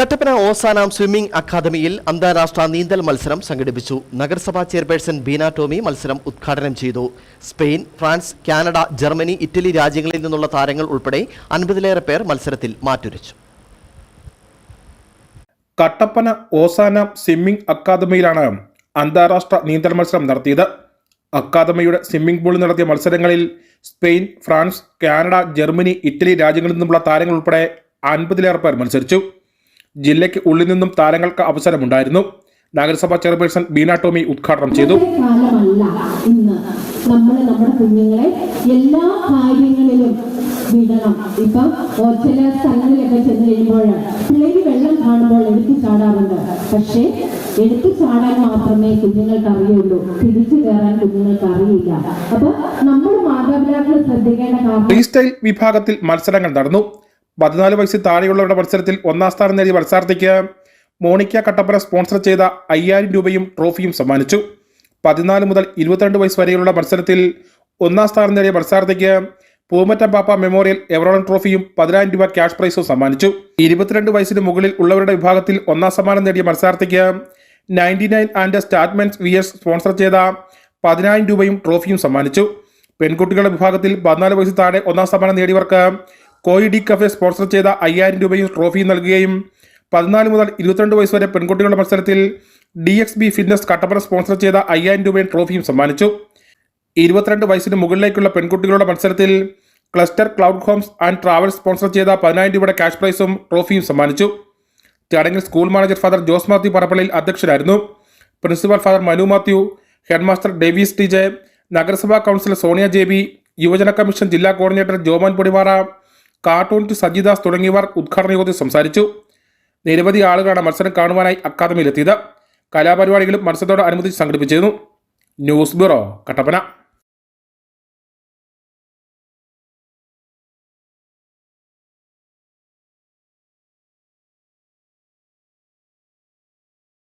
Kattappana ഓസാനാം swimming അക്കാദമിയിൽ അന്താരാഷ്ട്ര നീന്തൽ മത്സരം സംഘടിപ്പിച്ചു. നഗരസഭാ ചെയർപേഴ്സൺ ബീന ടോമി മത്സരം ഉദ്ഘാടനം ചെയ്തു. Spain France Canada Germany Italy രാജ്യങ്ങളിൽ നിന്നുള്ള താരങ്ങൾ ഉൾപ്പെടെ അൻപതിലേറെ പേർ മത്സരത്തിൽ മാറ്റുരച്ചു. കട്ടപ്പന ഓസാനാം സ്വിമ്മിംഗ് അക്കാദമിയിലാണ് അന്താരാഷ്ട്ര നീന്തൽ മത്സരം നടത്തിയത്. അക്കാദമിയുടെ സ്വിമ്മിംഗ് പൂളിൽ നടത്തിയ മത്സരങ്ങളിൽ Spain France Canada Germany Italy രാജ്യങ്ങളിൽ നിന്നുള്ള താരങ്ങൾ ഉൾപ്പെടെ അൻപതിലേറെ പേർ മത്സരിച്ചു. ജില്ലയ്ക്ക് ഉള്ളിൽ നിന്നും താരങ്ങൾക്ക് അവസരമുണ്ടായിരുന്നു. നഗരസഭാ ചെയർപേഴ്സൺ ബീന ടോമി ഉദ്ഘാടനം ചെയ്തു. നമ്മൾ നമ്മുടെ കുഞ്ഞുങ്ങളെ എല്ലാ കാര്യങ്ങളിലും വിടണം. ഇപ്പം ഓ, ചില സ്ഥലങ്ങളിലൊക്കെ ചെന്ന് കഴിയുമ്പോൾ പിള്ളേര് വെള്ളം കാണുമ്പോൾ എടുത്തു ചാടാറുണ്ട്. പക്ഷേ എടുത്തു ചാടാൻ മാത്രമേ കുഞ്ഞുങ്ങൾക്ക് അറിയുള്ളൂ. തിരിച്ചു കയറാൻ കുഞ്ഞുങ്ങൾക്ക് അറിയില്ല. അപ്പൊ നമ്മൾ മാതാപിതാക്കൾ ശ്രദ്ധിക്കേണ്ട കാര്യം ഫ്രീ സ്റ്റൈൽ വിഭാഗത്തിൽ മത്സരങ്ങൾ നടന്നു. പതിനാല് വയസ്സിൽ താഴെയുള്ളവരുടെ മത്സരത്തിൽ ഒന്നാം സ്ഥാനം നേടിയ മത്സാർത്ഥിക്ക് മോണിക്ക കട്ടപ്പന സ്പോൺസർ ചെയ്ത അയ്യായിരം രൂപയും ട്രോഫിയും സമ്മാനിച്ചു. പതിനാല് മുതൽ ഇരുപത്തിരണ്ട് വയസ്സ് വരെയുള്ള മത്സരത്തിൽ ഒന്നാം സ്ഥാനം നേടിയ മത്സാർത്ഥിക്ക് പൂമറ്റം പാപ്പ മെമ്മോറിയൽ എവറോൺ ട്രോഫിയും പതിനായിരം രൂപ ക്യാഷ് പ്രൈസും സമ്മാനിച്ചു. ഇരുപത്തിരണ്ട് വയസ്സിന് മുകളിൽ ഉള്ളവരുടെ വിഭാഗത്തിൽ ഒന്നാം സമ്മാനം നേടിയ മത്സാർത്ഥിക്ക് ninety nine and statements V S sponsor ചെയ്ത പതിനായിരം രൂപയും ട്രോഫിയും സമ്മാനിച്ചു. പെൺകുട്ടികളുടെ വിഭാഗത്തിൽ പതിനാല് വയസ്സ് താഴെ ഒന്നാം സമ്മാനം നേടിയവർക്ക് കോയി ഡി കഫെ സ്പോൺസർ ചെയ്ത അയ്യായിരം രൂപയും ട്രോഫിയും നൽകുകയും പതിനാല് മുതൽ ഇരുപത്തിരണ്ട് വയസ്സ് വരെ പെൺകുട്ടികളുടെ മത്സരത്തിൽ D X B fitness Kattappana sponsor ചെയ്ത അയ്യായിരം രൂപയും ട്രോഫിയും സമ്മാനിച്ചു. ഇരുപത്തിരണ്ട് വയസ്സിന് മുകളിലേക്കുള്ള പെൺകുട്ടികളുടെ മത്സരത്തിൽ cluster cloud homes and travel sponsor ചെയ്ത പതിനായിരം രൂപയുടെ ക്യാഷ് പ്രൈസും ട്രോഫിയും സമ്മാനിച്ചു. ചടങ്ങിൽ school manager father Jose Mathew പറപ്പള്ളിയിൽ അധ്യക്ഷനായിരുന്നു. Principal father Manu Mathew headmaster Davis T J നഗരസഭാ കൗൺസിലർ സോണിയ ജെ ബി യുവജന കമ്മീഷൻ ജില്ലാ കോർഡിനേറ്റർ ജോമൻ പൊടിവാറ കാർട്ടൂണിസ്റ്റ് സജിദാസ് തുടങ്ങിയവർ ഉദ്ഘാടന യോഗത്തിൽ സംസാരിച്ചു. നിരവധി ആളുകളാണ് മത്സരം കാണുവാനായി അക്കാദമിയിലെത്തിയത്. കലാപരിപാടികളും മത്സരത്തോട് അനുബന്ധിച്ച് സംഘടിപ്പിച്ചിരുന്നു. News bureau Kattappana.